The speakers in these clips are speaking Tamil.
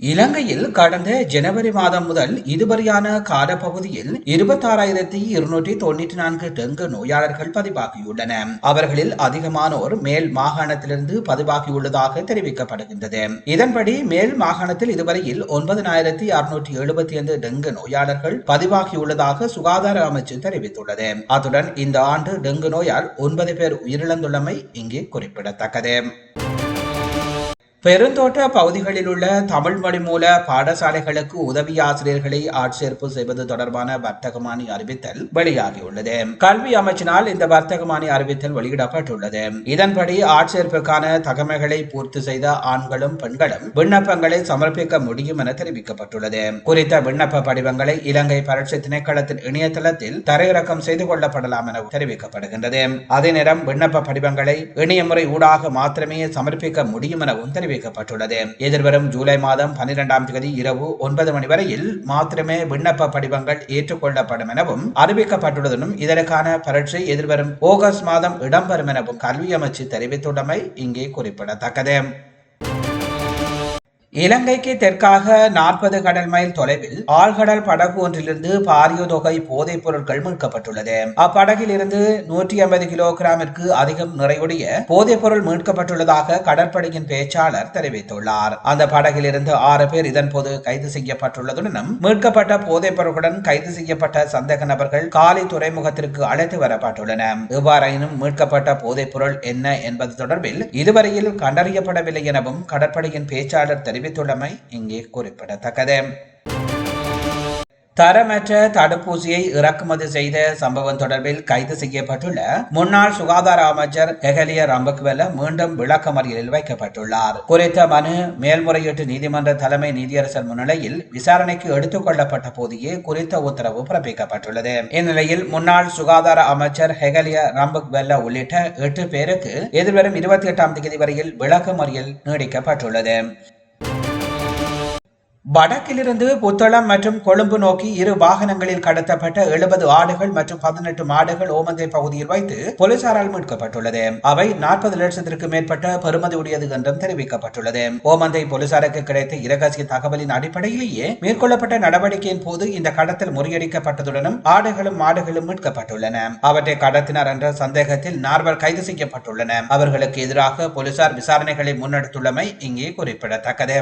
இலங்கையில் கடந்த ஜனவரி மாதம் முதல் இதுவரையான காலப்பகுதியில் இருபத்தாறாயிரத்தி இருநூற்றி தொண்ணூற்றி நான்கு டெங்கு நோயாளர்கள் பதிவாகியுள்ளன. அவர்களில் அதிகமானோர் மேல் மாகாணத்திலிருந்து பதிவாகியுள்ளதாக தெரிவிக்கப்படுகின்றது. இதன்படி மேல் மாகாணத்தில் இதுவரையில் ஒன்பதனாயிரத்தி அறுநூற்றி எழுபத்தி ஐந்து டெங்கு நோயாளர்கள் பதிவாகியுள்ளதாக சுகாதார அமைச்சு தெரிவித்துள்ளது. அத்துடன் இந்த ஆண்டு டெங்கு நோயால் ஒன்பது பேர் உயிரிழந்துள்ளமை இங்கே குறிப்பிடத்தக்கது. பெருந்தோட்ட பகுதிகளில் உள்ள தமிழ் மொழி மூல பாடசாலைகளுக்கு உதவி ஆசிரியர்களை ஆட்சேர்ப்பு செய்வது தொடர்பான வர்த்தகமானி அறிவித்தல் வெளியாகியுள்ளது. கல்வி அமைச்சினால் இந்த வர்த்தகமானி அறிவித்தல் வெளியிடப்பட்டுள்ளது. இதன்படி ஆட்சேர்ப்புக்கான தகமைகளை பூர்த்தி செய்த ஆண்களும் பெண்களும் விண்ணப்பங்களை சமர்ப்பிக்க முடியும் என தெரிவிக்கப்பட்டுள்ளது. குறித்த விண்ணப்ப படிவங்களை இலங்கை பரட்சி திணைக்களத்தின் இணையதளத்தில் தரையிறக்கம் செய்து கொள்ளப்படலாம் என தெரிவிக்கப்படுகின்றது. அதே நேரம் விண்ணப்ப படிவங்களை இணைய முறை ஊடாக மாத்திரமே சமர்ப்பிக்க முடியும் எனவும் தெரிவிக்கப்பட்டுள்ளது எதிர்வரும் ஜூலை மாதம் பன்னிரெண்டாம் தேதி இரவு ஒன்பது மணி வரையில் மாத்திரமே விண்ணப்ப படிவங்கள் ஏற்றுக்கொள்ளப்படும் எனவும் அறிவிக்கப்பட்டுள்ளதுடன் இதற்கான பரீட்சை எதிர்வரும் ஆகஸ்ட் மாதம் இடம்பெறும் எனவும் கல்வி அமைச்சு தெரிவித்துள்ளமை இங்கே குறிப்பிடத்தக்கது. இலங்கைக்கு தெற்காக நாற்பது கடல் மைல் தொலைவில் ஆழ்கடல் படகு ஒன்றிலிருந்து பாரிய தொகை போதைப் பொருட்கள் மீட்கப்பட்டுள்ளது. அப்படகில் இருந்து நூற்றி ஐம்பது கிலோகிராமிற்கு அதிகம் நிறைவுடைய போதைப் பொருள் மீட்கப்பட்டுள்ளதாக கடற்படையின் பேச்சாளர் தெரிவித்துள்ளார். அந்த படகில் இருந்து ஆறு பேர் இதன்போது கைது செய்யப்பட்டுள்ளதுடனும் மீட்கப்பட்ட போதைப் பொருளுடன் கைது செய்யப்பட்ட சந்தேக நபர்கள் காலி துறைமுகத்திற்கு அழைத்து வரப்பட்டுள்ளன எவ்வாறாயினும் மீட்கப்பட்ட போதைப் பொருள் என்ன என்பது தொடர்பில் இதுவரையில் கண்டறியப்படவில்லை எனவும் கடற்படையின் பேச்சாளர் தெரிவித்தார் தெரிவித்துள்ளமை இங்கே குறிப்பிடத்தக்கது. தரமற்ற தடுப்பூசியை இறக்குமதி செய்த சம்பவம் தொடர்பில் கைது செய்யப்பட்டுள்ள முன்னாள் சுகாதார அமைச்சர் எகலிய ரம்பக்வெல மீண்டும் விளக்கமறியலில் வைக்கப்பட்டுள்ளார். குறித்த மனு மேல்முறையீட்டு நீதிமன்ற தலைமை நீதியரசர் முன்னிலையில் விசாரணைக்கு எடுத்துக் கொள்ளப்பட்ட போதே குறித்த உத்தரவு பிறப்பிக்கப்பட்டுள்ளது. இந்நிலையில் முன்னாள் சுகாதார அமைச்சர் ஹெகலிய ரம்பக்வெல்ல உள்ளிட்ட எட்டு பேருக்கு எதிர்வரும் இருபத்தி எட்டாம் தேதி வரையில் விளக்கமறியல் நீடிக்கப்பட்டுள்ளது. வடக்கிலிருந்து புத்தளம் மற்றும் கொழும்பு நோக்கி இரு வாகனங்களில் கடத்தப்பட்ட எழுபது ஆடுகள் மற்றும் பதினெட்டு மாடுகள் ஓமந்தை பகுதியில் வைத்து போலீசாரால் மீட்கப்பட்டுள்ளது. அவை நாற்பது லட்சத்திற்கு மேற்பட்ட பெறுமதி உடையது என்றும் தெரிவிக்கப்பட்டுள்ளது. ஓமந்தை போலீசாருக்கு கிடைத்த இரகசிய தகவலின் அடிப்படையிலேயே மேற்கொள்ளப்பட்ட நடவடிக்கையின் போது இந்த கடத்தல் முறியடிக்கப்பட்டதுடனும் ஆடுகளும் மாடுகளும் மீட்கப்பட்டுள்ளன. அவற்றை கடத்தினார் என்ற சந்தேகத்தில் நார்வர் கைது செய்யப்பட்டுள்ளனர் அவர்களுக்கு எதிராக போலீசார் விசாரணைகளை முன்னெடுத்துள்ளமை இங்கே குறிப்பிடத்தக்கது.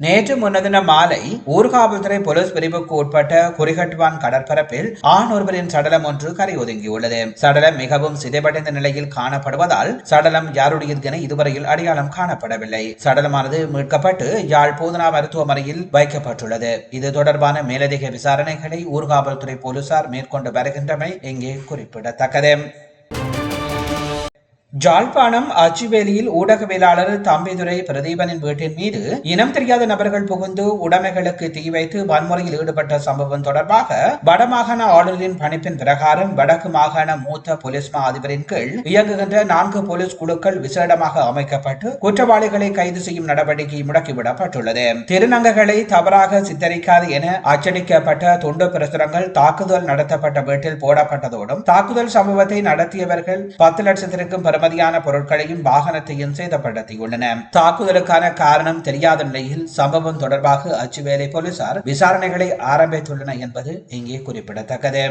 நேற்று முன்னதின மாலை ஊர்காவல்துறை போலீஸ் பிரிவுக்கு உட்பட்ட குறிகட்டுவான் கடற்பரப்பில் ஆண் ஒருவரின் சடலம் ஒன்று கரை ஒதுங்கியுள்ளது. சடலம் மிகவும் சிதைவடைந்த நிலையில் காணப்படுவதால் சடலம் யாருடையது என இதுவரையில் அடையாளம் காணப்படவில்லை. சடலமானது மீட்கப்பட்டு யாழ் போதனா மருத்துவமனையில் வைக்கப்பட்டுள்ளது. இது தொடர்பான மேலதிக விசாரணைகளை ஊர்காவல்துறை போலீசார் மேற்கொண்டு வருகின்றமை இங்கே குறிப்பிடத்தக்கது. ஜாழ்ப்பாணம் அச்சுவேலியில் ஊடகவியலாளர் தம்பிதுரை பிரதீபனின் வீட்டின் மீது இனம் தெரியாத நபர்கள் புகுந்து உடைமைகளுக்கு தீ வைத்து வன்முறையில் ஈடுபட்ட சம்பவம் தொடர்பாக வடமாகாண ஆளுநரின் பணிப்பின் பிரகாரம் வடக்கு மாகாண மூத்த போலீஸ் மா அதிபரின் கீழ் இயங்குகின்ற நான்கு போலீஸ் குழுக்கள் விசேடமாக அமைக்கப்பட்டு குற்றவாளிகளை கைது செய்யும் நடவடிக்கை முடக்கிவிடப்பட்டுள்ளது. திருநங்கைகளை தவறாக சித்தரிக்காது என அச்சடிக்கப்பட்ட துண்டு பிரசுரங்கள் தாக்குதல் நடத்தப்பட்ட வீட்டில் போடப்பட்டதோடும் தாக்குதல் சம்பவத்தை நடத்தியவர்கள் பத்து லட்சத்திற்கும் பெறுமதியான பொருட்களையும் வாகனத்தையும் சேதப்படுத்தியுள்ளன. தாக்குதலுக்கான காரணம் தெரியாத நிலையில் சம்பவம் தொடர்பாக அச்சுவேலை போலீசார் விசாரணைகளை ஆரம்பித்துள்ளன என்பது இங்கே குறிப்பிடத்தக்கது.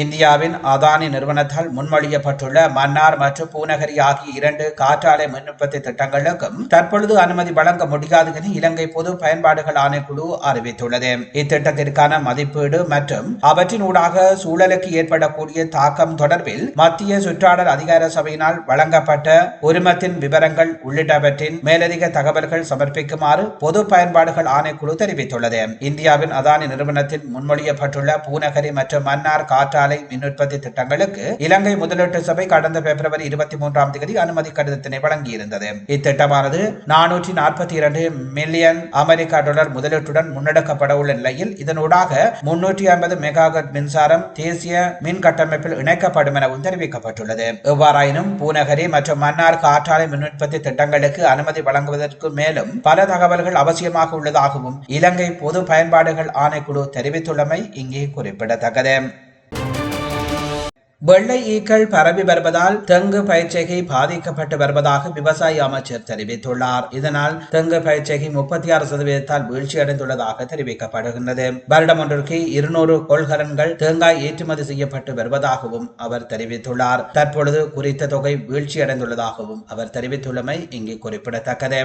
இந்தியாவின் அதானி நிறுவனத்தால் முன்மொழியப்பட்டுள்ள மன்னார் மற்றும் பூநகரி ஆகிய இரண்டு காற்றாலை மின் உற்பத்தி திட்டங்களுக்கும் தற்பொழுது அனுமதி வழங்க முடியாது என இலங்கை பொது பயன்பாடுகள் ஆணைக்குழு அறிவித்துள்ளது. இத்திட்டத்திற்கான மதிப்பீடு மற்றும் அவற்றின் ஊடாக சூழலுக்கு ஏற்படக்கூடிய தாக்கம் தொடர்பில் மத்திய சுற்றாடல் அதிகார சபையினால் வழங்கப்பட்ட உரிமத்தின் விவரங்கள் உள்ளிட்டவற்றின் மேலதிக தகவல்கள் சமர்ப்பிக்குமாறு பொது பயன்பாடுகள் ஆணைக்குழு தெரிவித்துள்ளது. இந்தியாவின் அதானி நிறுவனத்தின் முன்மொழியப்பட்டுள்ள பூநகரி மற்றும் மன்னார் காற்றாலை பாடசாலை மின் உற்பத்தி திட்டங்களுக்கு இலங்கை முதலீட்டு சபை கடந்த பிப்ரவரி இருபத்தி மூன்றாம் தேதி அனுமதி கடிதத்தினை வழங்கியிருந்தது. இத்திட்டமானது நானூற்றி நாற்பத்தி இரண்டு மில்லியன் அமெரிக்கா டாலர் முதலீட்டுடன் முன்னெடுக்கப்பட உள்ள நிலையில் இதனூடாக முன்னூற்றி ஐம்பது மெகாகட் மின்சாரம் தேசிய மின் கட்டமைப்பில் இணைக்கப்படும் எனவும் தெரிவிக்கப்பட்டுள்ளது. எவ்வாறாயினும் பூநகரி மற்றும் மன்னார் காற்றாலை மின் உற்பத்தி திட்டங்களுக்கு அனுமதி வழங்குவதற்கு மேலும் பல தகவல்கள் அவசியமாக உள்ளதாகவும் இலங்கை பொது பயன்பாடுகள் ஆணைக்குழு தெரிவித்துள்ளமை இங்கே குறிப்பிடத்தக்கது. வெள்ளை ஈக்கள் பரவி வருவதால் தெங்கு பயிற்சிகை பாதிக்கப்பட்டு வருவதாக விவசாய அமைச்சர் தெரிவித்துள்ளார். இதனால் தெங்கு பயிற்சிகை முப்பத்தி ஆறு சதவீதத்தால் வீழ்ச்சியடைந்துள்ளதாக தெரிவிக்கப்படுகின்றது. வருடம் ஒன்றிற்கு இருநூறு கொள்கலன்கள் தேங்காய் ஏற்றுமதி செய்யப்பட்டு வருவதாகவும் அவர் தெரிவித்துள்ளார். தற்பொழுது குறித்த தொகை வீழ்ச்சியடைந்துள்ளதாகவும் அவர் தெரிவித்துள்ளமை இங்கு குறிப்பிடத்தக்கது.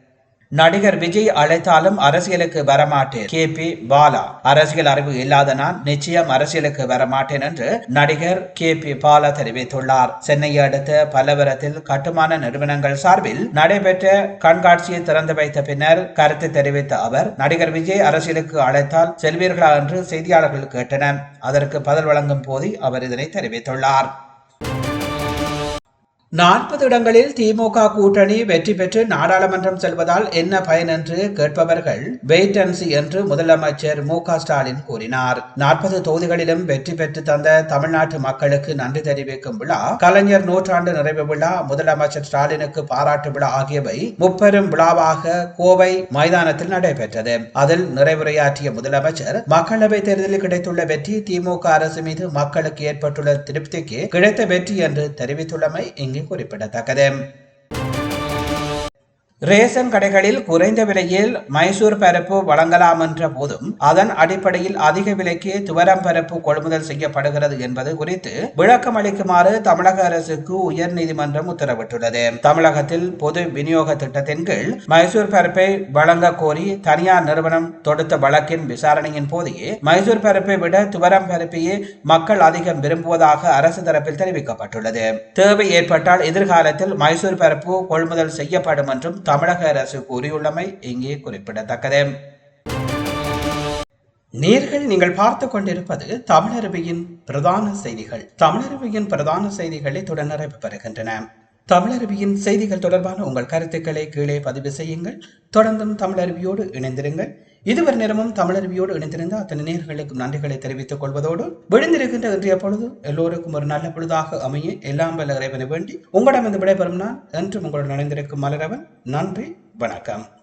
நடிகர் விஜய் அழைத்தாலும் அரசியலுக்கு வரமாட்டேன். கே. பி. பாலா அரசியல் அறிவு இல்லாத நான் நிச்சயம் அரசியலுக்கு வரமாட்டேன் என்று நடிகர் கே. பி. பாலா தெரிவித்துள்ளார். சென்னையை அடுத்த பல்லவரத்தில் கட்டுமான நிறுவனங்கள் சார்பில் நடைபெற்ற கண்காட்சியை திறந்து வைத்த பின்னர் கருத்து தெரிவித்த அவர் நடிகர் விஜய் அரசியலுக்கு அழைத்தால் செல்வீர்களா என்று செய்தியாளர்கள் கேட்டனர். அதற்கு பதில் வழங்கும் போது அவர் இதனை தெரிவித்துள்ளார். நாற்பது இடங்களில் திமுக கூட்டணி வெற்றி பெற்று நாடாளுமன்றம் செல்வதால் என்ன பயன் என்று கேட்பவர்கள் வெயிட் என்று முதலமைச்சர் மு ஸ்டாலின் கூறினார். நாற்பது தொகுதிகளிலும் வெற்றி பெற்று தந்த தமிழ்நாட்டு மக்களுக்கு நன்றி தெரிவிக்கும் விழா கலைஞர் நூற்றாண்டு நிறைவு விழா முதலமைச்சர் ஸ்டாலினுக்கு பாராட்டு விழா ஆகியவை முப்பெரும் விழாவாக கோவை மைதானத்தில் நடைபெற்றது. அதில் நிறைவுரையாற்றிய முதலமைச்சர் மக்களவை தேர்தலில் கிடைத்துள்ள வெற்றி திமுக அரசு மீது மக்களுக்கு ஏற்பட்டுள்ள திருப்திக்கு கிடைத்த வெற்றி என்று தெரிவித்துள்ளமை இங்கு குறிப்பிடத்தக்கது. ரேஷன் கடைகளில் குறைந்த விலையில் மைசூர் பருப்பு வழங்கலாம் என்ற போதும் அதன் அடிப்படையில் அதிக விலைக்கு துவரம் பருப்பு கொள்முதல் செய்யப்படுகிறது என்பது குறித்து விளக்கம் அளிக்குமாறு தமிழக அரசுக்கு உயர்நீதிமன்றம் உத்தரவிட்டுள்ளது. தமிழகத்தில் பொது விநியோக திட்டத்தின் கீழ் மைசூர் பருப்பை வழங்க கோரி தனியார் நிறுவனம் தொடுத்த வழக்கின் விசாரணையின் போதே மைசூர் பருப்பை விட துவரம் பருப்பையே மக்கள் அதிகம் விரும்புவதாக அரசு தரப்பில் தெரிவிக்கப்பட்டுள்ளது. தேவை ஏற்பட்டால் எதிர்காலத்தில் மைசூர் பருப்பு கொள்முதல் செய்யப்படும் என்றும் தமிழக அரசு கூறியுள்ளமை இங்கே குறிப்பிடத்தக்கது. நேர்கள் நீங்கள் பார்த்து கொண்டிருப்பது தமிழருவியின் பிரதான செய்திகள். தமிழருவியின் பிரதான செய்திகளை தொடர் நிறைவு பெறுகின்றன. தமிழருவியின் செய்திகள் தொடர்பான உங்கள் கருத்துக்களை கீழே பதிவு செய்யுங்கள். தொடர்ந்தும் தமிழருவியோடு இணைந்திருங்கள். இதுவரை நேரமும் தமிழருவியோடு இணைந்திருந்த அத்தனை நேர்களுக்கும் நன்றிகளை தெரிவித்துக் கொள்வதோடு விழுந்திருக்கின்ற இன்றைய பொழுது எல்லோருக்கும் ஒரு நல்ல பொழுதாக அமைய எல்லாம் வல்ல இறைவனை வேண்டி உங்களிடம் விடைபெறும் நான் என்றும் உங்களுடன் இணைந்திருக்கும் மலரவன். நன்றி வணக்கம்.